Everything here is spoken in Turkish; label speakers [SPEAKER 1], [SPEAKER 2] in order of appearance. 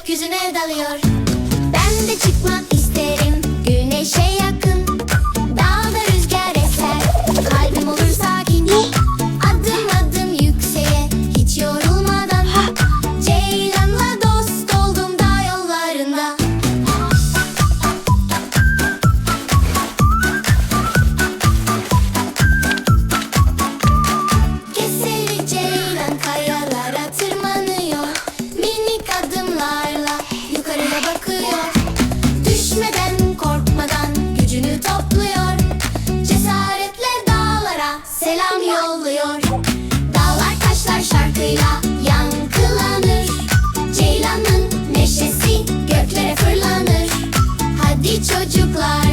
[SPEAKER 1] gökyüzüne dalıyor. Ben de çıkmak istiyorum selam yolluyor. Dağlar taşlar şarkıyla yankılanır. Ceylanın neşesi göklere fırlanır. Hadi çocuklar.